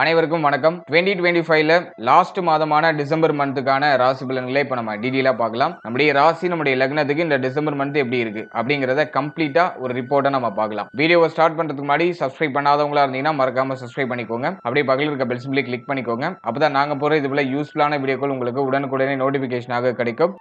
அனைவருக்கும் வணக்கம். Twenty twenty ஃபைவ்ல லாஸ்ட் மாதமான டிசம்பர் மந்த்துக்கான ராசி பலன்களை இப்போ நம்ம டீட்டெயிலாக பார்க்கலாம். நம்முடைய ராசி நம்முடைய லக்னத்துக்கு இந்த டிசம்பர் மந்த் எப்படி இருக்கு? அப்படிங்கிறத கம்ப்ளீட்டா ஒரு ரிப்போர்ட்டை நம்ம பார்க்கலாம். வீடியோவை ஸ்டார்ட் பண்றதுக்கு முன்னாடி சப்ஸ்கிரைப் பண்ணாதவங்களா இருந்தீங்கன்னா மறக்காம சப்ஸ்கிரைப் பண்ணிக்கோங்க. அப்படியே பக்கத்தில் இருக்க பெல் சிம்பிளை கிளிக் பண்ணிக்கோங்க. அப்பதான் நாங்க போற இது போல யூஸ்ஃபுல்லான வீடியோக்கள் உங்களுக்கு உடனுக்குடனே நோட்டிபிகேஷனாக கிடைக்கும்.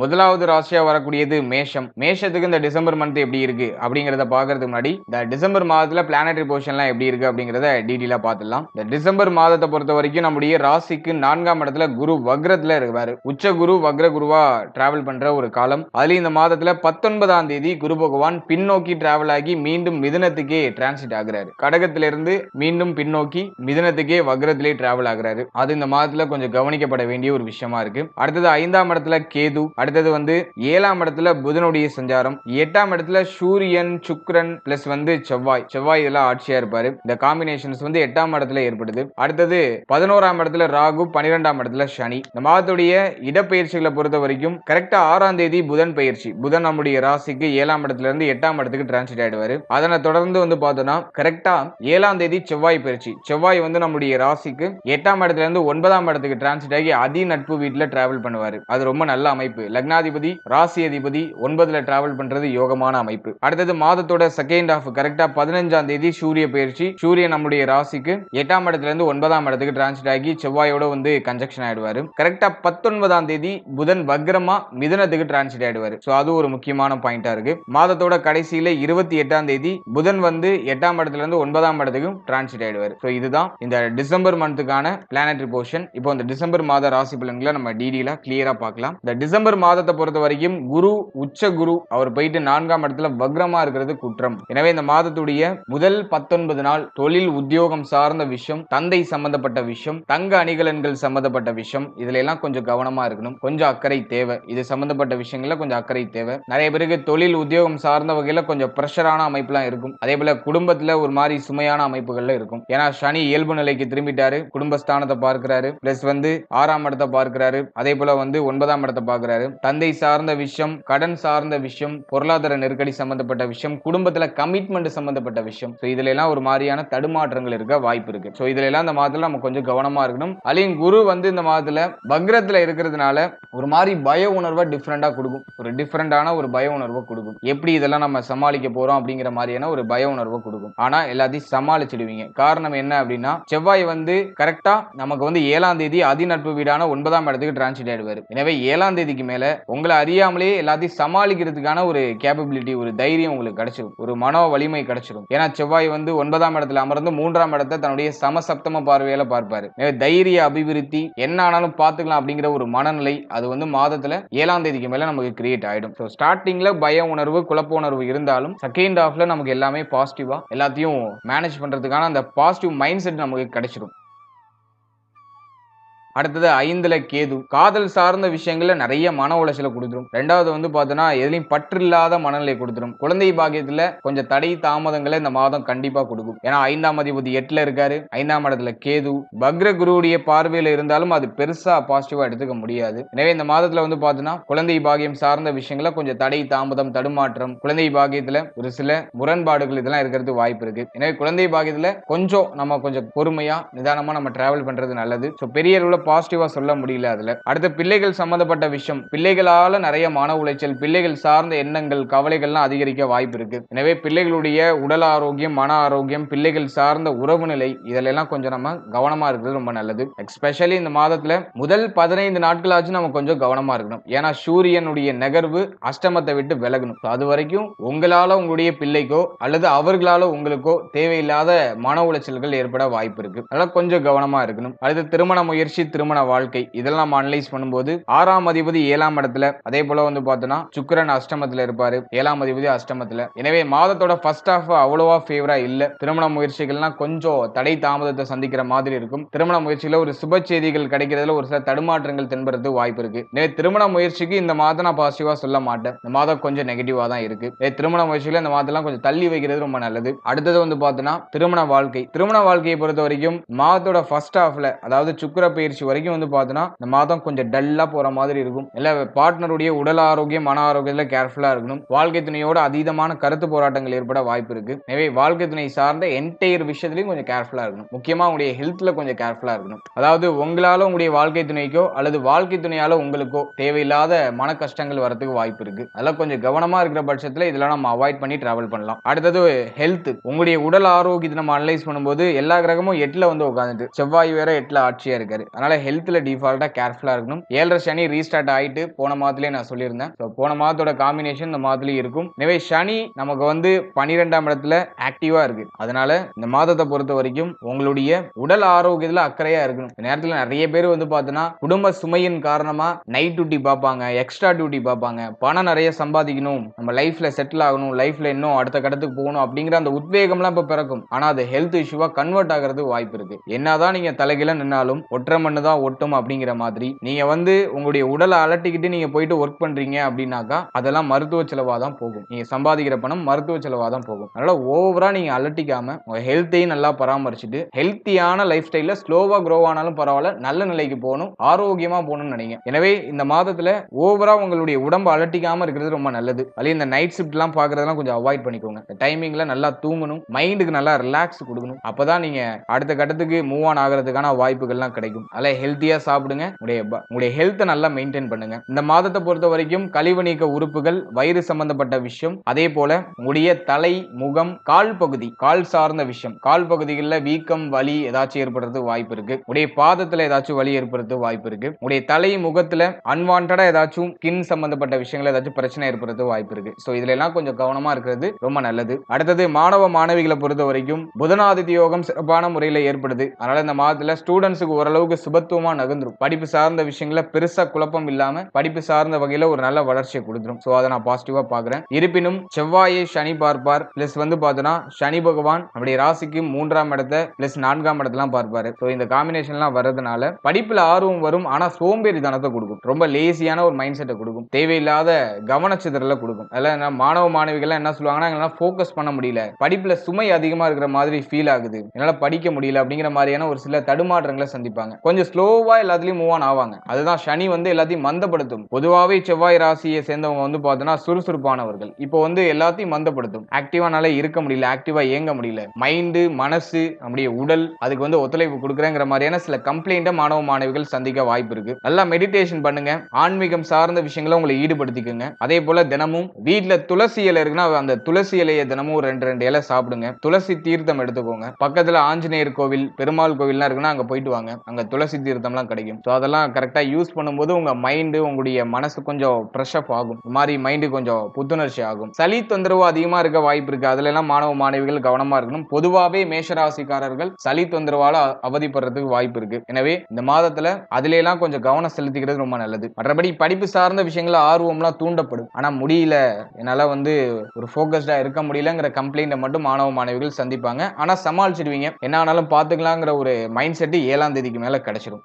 முதலாவது ராசியா வரக்கூடியது மேஷம். மேஷத்துக்கு இந்த டிசம்பர் மந்த் எப்படி இருக்கு அப்படிங்கிறத பாக்குறதுக்கு முன்னாடி இந்த டிசம்பர் மாதத்துல பிளானட்டரி பொசிஷன்லாம் எப்படி இருக்கு அப்படிங்கிறத டீடெயிலா பார்த்துடலாம். இந்த டிசம்பர் மாதத்தை பொறுத்த வரைக்கும் நம்முடைய ராசிக்கு நான்காம் இடத்துல குரு வக்ரத்துல இருக்காரு. உச்ச குரு வக்ர குருவா டிராவல் பண்ற ஒரு காலம். அதுல இந்த மாதத்துல பத்தொன்பதாம் தேதி குரு பகவான் பின்னோக்கி டிராவல் ஆகி மீண்டும் மிதனத்துக்கே டிரான்சிட் ஆகுறாரு. கடகத்திலிருந்து மீண்டும் பின்னோக்கி மிதுனத்துக்கே வக்ரத்திலே டிராவல் ஆகுறாரு. அது இந்த மாதத்துல கொஞ்சம் கவனிக்கப்பட வேண்டிய ஒரு விஷயமா இருக்கு. அடுத்தது ஐந்தாம் இடத்துல கேது அடுத்தது வந்து ஏழாம் இடத்துல புதனுடைய சஞ்சாரம் எட்டாம் இடத்துல சூரியன் சுக்ரன் பிளஸ் வந்து செவ்வாய். செவ்வாய் இதெல்லாம் ஆட்சியா இருப்பாரு. இந்த காம்பினேஷன்ஸ் வந்து எட்டாம் இடத்துல ஏற்படுது. அடுத்தது பதினோராம் இடத்துல ராகு பன்னிரெண்டாம் இடத்துல சனி. இந்த மாதத்துடைய இடப்பெயர்ச்சிகளை பொறுத்த வரைக்கும் கரெக்டா ஆறாம் தேதி புதன் பயிற்சி. புதன் நம்முடைய ராசிக்கு ஏழாம் இடத்துல இருந்து எட்டாம் இடத்துக்கு டிரான்ஸ்லேட் ஆயிடுவாரு. அதனை தொடர்ந்து வந்து பார்த்தோம்னா கரெக்டா ஏழாம் தேதி செவ்வாய் பயிற்சி. செவ்வாய் வந்து நம்முடைய ராசிக்கு எட்டாம் இடத்துல இருந்து ஒன்பதாம் இடத்துக்கு டிரான்ஸ்லேட் ஆகி அதி நட்பு வீட்டில் டிராவல் பண்ணுவார். அது ரொம்ப நல்ல அமைப்பு. லக்னாதிபதி ராசி அதிபதி ஒன்பதுல டிராவல் பண்றது யோகமான அமைப்பு. அடுத்தது மாதத்தோட செகண்ட் ஹாஃப் கரெக்டா பதினஞ்சாம் தேதி சூரிய பயிற்சி. சூரியன் நம்முடைய ராசிக்கு எட்டாம் இடத்துல இருந்து ஒன்பதாம் இடத்துக்கு டிரான்ஸ்ட் ஆகி செவ்வாயோட வந்து கன்ஜெக்ஷன் ஆயிடுவாரு. கரெக்டா பத்தொன்பதாம் தேதி புதன் வக்ரமா மிதனத்துக்கு டிரான்ஸ்ட் ஆயிடுவாரு. சோ அது ஒரு முக்கியமான பாயிண்டா இருக்கு. மாதத்தோட கடைசியில இருபத்தி எட்டாம் தேதி புதன் வந்து எட்டாம் இடத்துல இருந்து ஒன்பதாம் இடத்துக்கும் டிரான்ஸ்ட் ஆயிடுவாரு. சோ இதுதான் இந்த டிசம்பர் மந்த்துக்கான பிளானட்டரி போர்ஷன் இப்போ இந்த டிசம்பர் மாத ராசி பலன்களை நம்ம டீடெயிலா கிளியரா பார்க்கலாம். இந்த டிசம்பர் மாதத்தை பொறுத்த வரைக்கும் குரு உச்ச குரு அவர் போயிட்டு நான்காம் இடத்துல வக்ரமா இருக்கிறது குற்றம். எனவே இந்த மாதத்துடைய முதல் பத்தொன்பது நாள் தொழில் உத்தியோகம் சார்ந்த விஷயம் தந்தை சம்பந்தப்பட்ட விஷயம் தங்க அணிகலன்கள் சம்பந்தப்பட்ட விஷயம் இதுல எல்லாம் கொஞ்சம் கவனமா இருக்கணும். கொஞ்சம் அக்கறை தேவை. இது சம்பந்தப்பட்ட விஷயங்கள்ல கொஞ்சம் அக்கறை தேவை. நிறைய பேருக்கு தொழில் உத்தியோகம் சார்ந்த வகையில கொஞ்சம் பிரஷரான அமைப்புலாம் இருக்கும். அதே போல குடும்பத்துல ஒரு மாதிரி சுமையான அமைப்புகள்ல இருக்கும். ஏன்னா சனி இயல்பு நிலைக்கு திரும்பிட்டாரு. குடும்பஸ்தானத்தை பார்க்கிறாரு. பிளஸ் வந்து ஆறாம் இடத்தை பார்க்கிறாரு. அதே போல வந்து ஒன்பதாம் இடத்தை பார்க்கிறாரு. தந்தை சார்ந்த விஷயம் கடன் சார்ந்த விஷயம் பொருளாதார நெருக்கடி சம்பந்தப்பட்ட விஷயம் குடும்பத்துல கமிட்மெண்ட் சம்பந்தப்பட்ட விஷயம். ஸோ இதுல எல்லாம் ஒரு மாதிரியான தடுமாற்றங்கள் இருக்க வாய்ப்பு இருக்கு. ஸோ இதுல எல்லாம் இந்த மாதத்துல நம்ம கொஞ்சம் கவனமா இருக்கணும். அலியின் குரு வந்து இந்த மாதத்துல வக்ரத்துல இருக்கிறதுனால ஒரு மாதிரி பய உணர்வை டிஃப்ரெண்டா கொடுக்கும். ஒரு டிஃப்ரெண்டான ஒரு பய உணர்வை கொடுக்கும். எப்படி இதெல்லாம் நம்ம சமாளிக்க போறோம் அப்படிங்கிற மாதிரியான ஒரு பய உணர்வை கொடுக்கும். ஆனா எல்லாத்தையும் சமாளிச்சிடுவீங்க. காரணம் என்ன அப்படின்னா செவ்வாய் வந்து கரெக்டா நமக்கு வந்து ஏழாம் தேதி அதிநட்பு வீடான ஒன்பதாம் இடத்துக்கு டிரான்ஸ்லேட் ஆயிடுவாரு. எனவே ஏழாம் தேதிக்கு மேல உங்களை அறியாமலே எல்லாத்தையும் சமாளிக்கிறதுக்கான ஒரு கேப்பபிலிட்டி ஒரு தைரியம் உங்களுக்கு கிடைச்சிடும் ஒரு மனோ வலிமை கிடைச்சிடும் ஏன்னா செவ்வாய் வந்து ஒன்பதாம் இடத்துல அமர்ந்து மூன்றாம் இடத்தை தன்னுடைய சமசப்தம பார்வையில பார்ப்பாரு. தைரிய அபிவிருத்தி என்ன ஆனாலும் பார்த்துக்கலாம் அப்படிங்கிற ஒரு மனநிலை அது வந்து மாதத்துல ஏழாம் தேதிக்கு மேல நமக்கு கிரியேட் ஆயிடும். ஸோ ஸ்டார்டிங்ல பய உணர்வு குழப்ப உணர்வு இருந்தாலும் செகண்ட் ஹாஃப்ல நமக்கு எல்லாமே பாசிட்டிவா எல்லாத்தையும் மேனேஜ் பண்றதுக்கான அந்த பாசிட்டிவ் மைண்ட் செட் நமக்கு கிடைச்சிடும் அடுத்தது ஐந்துல கேது. காதல் சார்ந்த விஷயங்கள்ல நிறைய மன உளைச்சலை கொடுத்துரும். ரெண்டாவது வந்து பார்த்தோன்னா எதுலையும் பற்றில்லாத மனநிலை கொடுத்துரும். குழந்தை பாக்கியத்துல கொஞ்சம் தடை தாமதங்களை இந்த மாதம் கண்டிப்பா கொடுக்கும். ஏன்னா ஐந்தாம் அதிபதி எட்டுல இருக்காரு. ஐந்தாம் இடத்துல கேது. பக்ர குருவுடைய பார்வையில இருந்தாலும் அது பெருசா பாசிட்டிவா எடுத்துக்க முடியாது. எனவே இந்த மாதத்துல வந்து பார்த்தோன்னா குழந்தை பாகியம் சார்ந்த விஷயங்கள கொஞ்சம் தடை தாமதம் தடுமாற்றம் குழந்தை பாகியத்துல ஒரு சில முரண்பாடுகள் இதெல்லாம் இருக்கிறது வாய்ப்பு இருக்கு. எனவே குழந்தை பாகியத்துல கொஞ்சம் நம்ம கொஞ்சம் பொறுமையா நிதானமா நம்ம டிராவல் பண்றது நல்லது. ஸோ பெரிய அளவில் பாசிட்டிவா சொல்ல முடியல அதுல. அடுத்த பிள்ளைகள் சம்பந்தப்பட்ட விஷயம். பிள்ளைகளால நிறைய மன உளைச்சல் பிள்ளைகள் சார்ந்த எண்ணங்கள் கவலைகள்லாம் அதிகரிக்க வாய்ப்பு இருக்கு. எனவே பிள்ளைகளுடைய உடல் ஆரோக்கியம் மன ஆரோக்கியம் பிள்ளைகள் சார்ந்த உறவு நிலை இதெல்லாம் கொஞ்சம் நம்ம கவனமா இருக்கிறது ரொம்ப நல்லது. எஸ்பெஷலி இந்த மாதத்துல முதல் பதினைந்து நாட்களாச்சும் நம்ம கொஞ்சம் கவனமா இருக்கணும். ஏன்னா சூரியனுடைய நகர்வு அஷ்டமத்தை விட்டு விலகணும். அது வரைக்கும் உங்களால உங்களுடைய பிள்ளைக்கோ அல்லது அவர்களால உங்களுக்கோ தேவையில்லாத மன உளைச்சல்கள் ஏற்பட வாய்ப்பு இருக்கு. அதனால கொஞ்சம் கவனமா இருக்கணும். அடுத்து திருமண முயற்சி திருமண வாழ்க்கை. இதெல்லாம் அனலைஸ் பண்ணும்போது ஆறாம் அதிபதி ஏழாம் இடத்துல அதே போல வந்து பார்த்தோம்னா சுக்கிரன் அஷ்டமத்துல இருப்பாரு. ஏழாம் அதிபதி அஷ்டமத்துல. எனவே மாதத்தோட ஃபர்ஸ்ட் ஹாஃப் அவ்வளவா ஃபேவரா இல்ல. திருமண முயற்சிகள்லாம் கொஞ்சம் தடை தாமதத்தை சந்திக்கிற மாதிரி இருக்கும். திருமண முயற்சியில ஒரு சுப செய்திகள் கிடைக்கிறதுல ஒரு சில தடுமாற்றங்கள் தென்படுறது வாய்ப்பு இருக்கு. எனவே திருமண முயற்சிக்கு இந்த மாதம் நான் பாசிட்டிவா சொல்ல மாட்டேன். இந்த மாதம் கொஞ்சம் நெகட்டிவா தான் இருக்கு. திருமண முயற்சியில இந்த மாதம் கொஞ்சம் தள்ளி வைக்கிறது ரொம்ப நல்லது. அடுத்தது வந்து பார்த்தோம்னா திருமண வாழ்க்கை. திருமண வாழ்க்கையை பொறுத்த வரைக்கும் மாதத்தோட ஃபர்ஸ்ட் ஹாஃப்ல அதாவது சுக்கிர பயிற்சி வரைக்கும் வந்து பார்த்தோன்னா இந்த மாதம் கொஞ்சம் டல்லா போற மாதிரி இருக்கும். இல்லை பார்ட்னருடைய உடல் ஆரோக்கியம் மன ஆரோக்கியத்துல கேர்ஃபுல்லா இருக்கணும். வாழ்க்கை துணையோட அதீதமான கருத்து போராட்டங்கள் ஏற்பட வாய்ப்பு இருக்கு. எனவே வாழ்க்கை துணை சார்ந்த என்டையர் விஷயத்துலையும் கொஞ்சம் கேர்ஃபுல்லா இருக்கணும். முக்கியமா உங்களுடைய ஹெல்த்தில் கொஞ்சம் கேர்ஃபுல்லா இருக்கணும். அதாவது உங்களால உங்களுடைய வாழ்க்கை துணைக்கோ அல்லது வாழ்க்கை துணையால் உங்களுக்கோ தேவையில்லாத மன கஷ்டங்கள் வரத்துக்கு வாய்ப்பு இருக்கு. அதெல்லாம் கொஞ்சம் கவனமா இருக்கிற பட்சத்தில் இதெல்லாம் நம்ம அவாய்ட் பண்ணி ட்ராவல் பண்ணலாம். அடுத்தது ஹெல்த் உங்களுடைய உடல் ஆரோக்கியத்தை நம்ம அனலைஸ் பண்ணும்போது எல்லா கிரகமும் எட்டில் வந்து உட்காந்துட்டு செவ்வாய் வேற எட்டில் ஆட்சியா இருக்காரு. அதனால ஹெல்த்தில் டிஃபால்ட்டாக கேர்ஃபுல்லாக இருக்கணும். ஏழரை சனி ரீஸ்டார்ட் ஆகிட்டு போன மாதத்துலேயே நான் சொல்லியிருந்தேன். ஸோ போன மாதத்தோட காம்பினேஷன் இந்த மாதத்துலேயும் இருக்கும். எனவே சனி நமக்கு வந்து பனிரெண்டாம் இடத்துல ஆக்டிவாக இருக்கு. அதனால இந்த மாதத்தை பொறுத்த வரைக்கும் உங்களுடைய உடல் ஆரோக்கியத்தில் அக்கறையாக இருக்கணும். இந்த நேரத்தில் நிறைய பேர் வந்து பார்த்தோன்னா குடும்ப சுமையின் காரணமாக நைட் டியூட்டி பார்ப்பாங்க எக்ஸ்ட்ரா டியூட்டி பார்ப்பாங்க. பணம் நிறைய சம்பாதிக்கணும் நம்ம லைஃப்பில் செட்டில் ஆகணும் லைஃப்பில் இன்னும் அடுத்த கட்டத்துக்கு போகணும் அப்படிங்கிற அந்த உத்வேகம்லாம் இப்போ பிறக்கும். ஆனால் அது ஹெல்த் இஷ்யூவாக கன்வெர்ட் ஆகிறதுக்கு வாய்ப்பு இருக்குது என்னதான் நீங்கள் தலைகீழ நின்னாலும் ஒற்றை கண்ணு தான் ஒட்டும் அப்படிங்கிற மாதிரி. நீங்க வந்து உங்களுடைய உடலை அலட்டிக்கிட்டு நீங்க போயிட்டு ஒர்க் பண்றீங்க அப்படின்னாக்கா அதெல்லாம் மருத்துவ செலவா தான் போகும். நீங்க சம்பாதிக்கிற பணம் மருத்துவ செலவா தான் போகும். அதனால ஓவரா நீங்க அலட்டிக்காம உங்க ஹெல்த்தையும் நல்லா பராமரிச்சுட்டு ஹெல்த்தியான லைஃப் ஸ்டைல ஸ்லோவா க்ரோ ஆனாலும் பரவாயில்ல நல்ல நிலைக்கு போகணும் ஆரோக்கியமா போகணும்னு நினைங்க. எனவே இந்த மாதத்துல ஓவரா உங்களுடைய உடம்பு அலட்டிக்காம இருக்கிறது ரொம்ப நல்லது. அதே இந்த நைட் ஷிஃப்ட் எல்லாம் பாக்குறதெல்லாம் கொஞ்சம் அவாய்ட் பண்ணிக்கோங்க. டைமிங்ல நல்லா தூங்கணும் மைண்டுக்கு நல்லா ரிலாக்ஸ் கொடுக்கணும். அப்பதான் நீங்க அடுத்த கட்டத்துக்கு மூவ் ஆன் ஆகிறதுக்கான வாய்ப்புகள்லாம் கிடைக்கும். அதனால ஹெல்த்தியா சாப்பிடுங்க. உடைய உங்களுடைய ஹெல்த்தை நல்லா மெயின்டைன் பண்ணுங்க. இந்த மாதத்தை பொறுத்த வரைக்கும் கழிவு நீக்க உறுப்புகள் வயிறு சம்பந்தப்பட்ட விஷயம் அதே போல உங்களுடைய தலை முகம் கால் பகுதி கால் சார்ந்த விஷயம். கால் பகுதிகளில் வீக்கம் வலி ஏதாச்சும் ஏற்படுறது வாய்ப்பு இருக்கு. உடைய பாதத்துல ஏதாச்சும் வலி ஏற்படுறது வாய்ப்பு இருக்கு. உடைய தலை முகத்துல அன்வான்டா ஏதாச்சும் ஸ்கின் சம்பந்தப்பட்ட விஷயங்கள் ஏதாச்சும் பிரச்சனை ஏற்படுறது வாய்ப்பு இருக்கு. ஸோ இதுல எல்லாம் கொஞ்சம் கவனமா இருக்கிறது ரொம்ப நல்லது. அடுத்தது மாணவ மாணவிகளை பொறுத்த வரைக்கும் புதனாதித்ய யோகம் சிறப்பான முறையில் ஏற்படுது. அதனால இந்த மாதத்துல ஸ்டூடெண்ட்ஸுக்கு ஓரளவுக்கு சுபத்துவமா நகர்ந்துரும். படிப்பு சார்ந்த விஷயங்கள பெருசா குழப்பம் இல்லாம படிப்பு சார்ந்த வகையில ஒரு நல்ல வளர்ச்சியை கொடுத்துரும். ஸோ அதை நான் பாசிட்டிவா பாக்குறேன் இருப்பினும் செவ்வாயை சனி பார்ப்பார். பிளஸ் வந்து பார்த்தோன்னா சனி பகவான் நம்முடைய ராசிக்கு மூன்றாம் இடத்தை பிளஸ் நான்காம் இடத்தெல்லாம் பார்ப்பாரு. ஸோ இந்த காம்பினேஷன்லாம் வர்றதுனால படிப்புல ஆர்வம் வரும். ஆனா சோம்பேறி தனத்தை கொடுக்கும். ரொம்ப லேசியான ஒரு மைண்ட் செட்டை கொடுக்கும். தேவையில்லாத கவனச்சிதறலை கொடுக்கும். அதில் மாணவ மாணவிகள்லாம் என்ன சொல்லுவாங்கன்னா எங்களால் ஃபோக்கஸ் பண்ண முடியல. படிப்புல சுமை அதிகமா இருக்கிற மாதிரி ஃபீல் ஆகுது. என்னால படிக்க முடியல அப்படிங்கிற மாதிரியான ஒரு சில தடுமாற்றங்களை சந்திப்பாங்க. கொஞ்சம் ஸ்லோவா எல்லாத்துலயும் மூவ் ஆன் ஆவாங்க. அதுதான் சனி வந்து எல்லாத்தையும் மந்தப்படுத்தும். பொதுவாகவே செவ்வாய் ராசியை சேர்ந்தவங்க வந்து பார்த்தோன்னா சுறுசுறுப்பானவர்கள். இப்போ வந்து எல்லாத்தையும் மந்தப்படுத்தும். ஆக்டிவானால இருக்க முடியல ஆக்டிவா இயங்க முடியல. மைண்டு மனசு நம்முடைய உடல் அதுக்கு வந்து ஒத்துழைப்பு கொடுக்குறேங்கிற மாதிரியான சில கம்ப்ளைண்ட்டை மாணவ மாணவிகள் சந்திக்க வாய்ப்பு இருக்கு. நல்லா மெடிடேஷன் பண்ணுங்க. ஆன்மீகம் சார்ந்த விஷயங்களை உங்களை ஈடுபடுத்திக்கோங்க. அதே போல தினமும் வீட்டில் துளசி இலை இருக்குன்னா அந்த துளசி இலையை தினமும் ரெண்டு ரெண்டு இலை சாப்பிடுங்க. துளசி தீர்த்தம் எடுத்துக்கோங்க. பக்கத்தில் ஆஞ்சநேயர் கோவில் பெருமாள் கோவில்லாம் இருக்குன்னா அங்கே போயிட்டு வாங்க. அங்கே துளசி தீர்த்தம்லாம் கிடைக்கும். ஸோ அதெல்லாம் கரெக்டா யூஸ் பண்ணும்போது உங்க மைண்டு உங்களுடைய மனசு கொஞ்சம் ஃப்ரெஷ் அப் ஆகும். இந்த மாதிரி மைண்டு கொஞ்சம் புத்துணர்ச்சி ஆகும். சளி தொந்தரவு அதிகமா இருக்க வாய்ப்பு இருக்கு. அதுல எல்லாம் மாணவ மாணவிகள் கவனமா இருக்கணும். பொதுவாகவே மேஷராசிக்காரர்கள் சளி தொந்தரவால அவதிப்படுறதுக்கு வாய்ப்பு இருக்கு. எனவே இந்த மாதத்துல அதுல எல்லாம் கொஞ்சம் கவனம் செலுத்திக்கிறது ரொம்ப நல்லது. மற்றபடி படிப்பு சார்ந்த விஷயங்கள ஆர்வம்லாம் தூண்டப்படும். ஆனால் முடியல. என்னால வந்து ஒரு ஃபோக்கஸ்டாக இருக்க முடியலங்கிற கம்ப்ளைண்ட்டை மட்டும் மாணவ மாணவிகள் சந்திப்பாங்க. ஆனா சமாளிச்சிடுவீங்க. என்ன ஆனாலும் பாத்துக்கலாங்கிற ஒரு மைண்ட் செட் ஏழாம் தேதிக்கு மேல கிடைச்சிரும்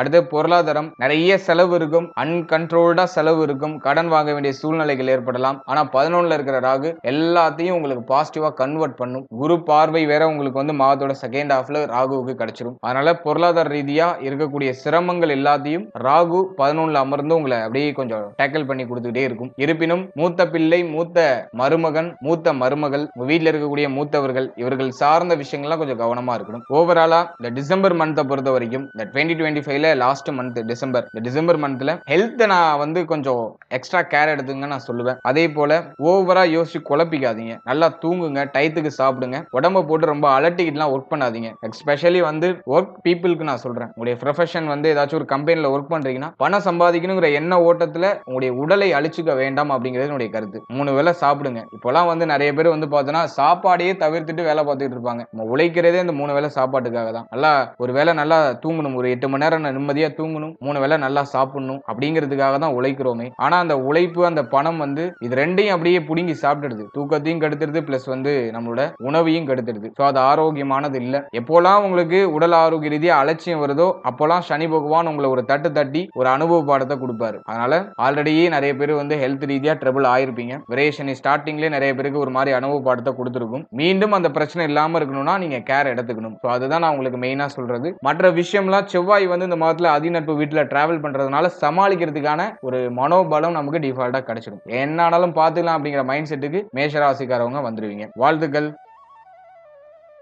அடுத்து பொருளாதாரம். நிறைய செலவு இருக்கும். அன்கண்ட்ரோல்டா செலவு இருக்கும். கடன் வாங்க வேண்டிய சூழ்நிலைகள் ஏற்படலாம். ஆனா பதினொன்னுல இருக்கிற ராகு எல்லாத்தையும் உங்களுக்கு பாசிட்டிவா கன்வெர்ட் பண்ணும். குரு பார்வை வேற உங்களுக்கு வந்து மாதத்தோட செகண்ட் ஹாஃப்ல ராகுவுக்கு கிடைச்சிரும். அதனால பொருளாதார ரீதியா இருக்கக்கூடிய சிரமங்கள் எல்லாத்தையும் ராகு பதினொன்னுல அமர்ந்து உங்களை அப்படியே கொஞ்சம் டேக்கிள் பண்ணி கொடுத்துக்கிட்டே இருக்கும். இருப்பினும் மூத்த பிள்ளை மூத்த மருமகன் மூத்த மருமகள் உங்க இருக்கக்கூடிய மூத்தவர்கள் இவர்கள் சார்ந்த விஷயங்கள்லாம் கொஞ்சம் கவனமா இருக்கணும். ஓவராலா இந்த டிசம்பர் மந்த்தை பொறுத்த வரைக்கும் இந்த டுவெண்ட்டி டுவெண்ட்டி ஃபைவ்ல லாஸ்ட் மந்த் டிசம்பர் இந்த டிசம்பர் மந்த்ல ஹெல்த்தை நான் வந்து கொஞ்சம் எக்ஸ்ட்ரா கேர் எடுத்துங்க நான் சொல்லுவேன். அதே போல ஓவரா யோசிச்சு குழப்பிக்காதீங்க. நல்லா தூங்குங்க டயத்துக்கு சாப்பிடுங்க. உடம்ப போட்டு ரொம்ப அலட்டிக்கிட்டுலாம் ஒர்க் பண்ணாதீங்க. எஸ்பெஷலி வந்து ஒர்க் பீப்புளுக்கு நான் சொல்றேன். உங்களுடைய ப்ரொஃபஷன் வந்து ஏதாச்சும் ஒரு கம்பெனில ஒர்க் பண்றீங்கன்னா பணம் சம்பாதிக்கணுங்கிற எண்ண ஓட்டத்துல உங்களுடைய உடலை அழிச்சுக்க வேண்டாம் அப்படிங்கிறது என்னுடைய கருத்து. மூணு வேளை சாப்பிடுங்க. இப்போலாம் வந்து நிறைய பேர் வந்து பார்த்தோன்னா சாப்பாடையே தவிர்த்துட்டு வேலை பார்த்துட்டு இருப்பாங்க. நம்ம உழைக்கிறதே இந்த மூணு வேளை சாப்பாட்டுக்காக தான். நல்லா ஒரு வேளை நல்லா தூங்கணும். ஒரு எட்டு மணி நேரம் நிம்மதியா தூங்கணும். மூணு வேளை நல்லா சாப்பிடணும் அப்படிங்கிறதுக்காக தான் உழைக்கிறோமே. ஆனா அந்த உழைப்பு அந்த பணம் வந்து இது ரெண்டையும் அப்படியே புடுங்கி சாப்பிட்டுடுது. தூக்கத்தையும் கெடுத்துடுது பிளஸ் வந்து நம்மளோட உணவையும் கெடுத்துடுது. ஸோ அது ஆரோக்கியமானது இல்லை. எப்போல்லாம் உங்களுக்கு உடல் ஆரோக்கிய ரீதியாக அலட்சியம் வருதோ அப்போல்லாம் சனி பகவான் உங்களை ஒரு தட்டு தட்டி ஒரு அனுபவ பாடத்தை கொடுப்பாரு. அதனால ஆல்ரெடியே நிறைய பேர் வந்து ஹெல்த் ரீதியாக ட்ரபிள் ஆயிருப்பீங்க. விரேஷனி ஸ்டார்டிங்லேயே நிறைய பேருக்கு ஒரு மாதிரி அனுபவ பாடத்தை கொடுத்துருக்கும். மீண்டும் அந்த பிரச்சனை இல்லாமல் இருக்கணும்னா நீங்கள் கேர் எடுத்துக்கணும். ஸோ அதுதான் நான் உங்களுக்கு மெயினாக சொல்றது. மற்ற விஷயம்லாம் செவ்வாய் வந்து இந்த மாதத்துல அதிநட்பு வீட்டுல டிராவல் பண்றதுனால சமாளிக்கிறதுக்கான ஒரு மனோபலம் நமக்கு டிஃபால்ட்டா கிடைச்சிடும். என்ன ஆனாலும் பார்த்துக்கலாம் அப்படிங்கிற மைண்ட் செட்டுக்கு மேஷராசிக்காரவங்க வந்துருவீங்க. வாழ்த்துக்கள்.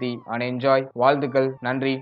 healthy and enjoy வாழ்த்துக்கள் நன்றி.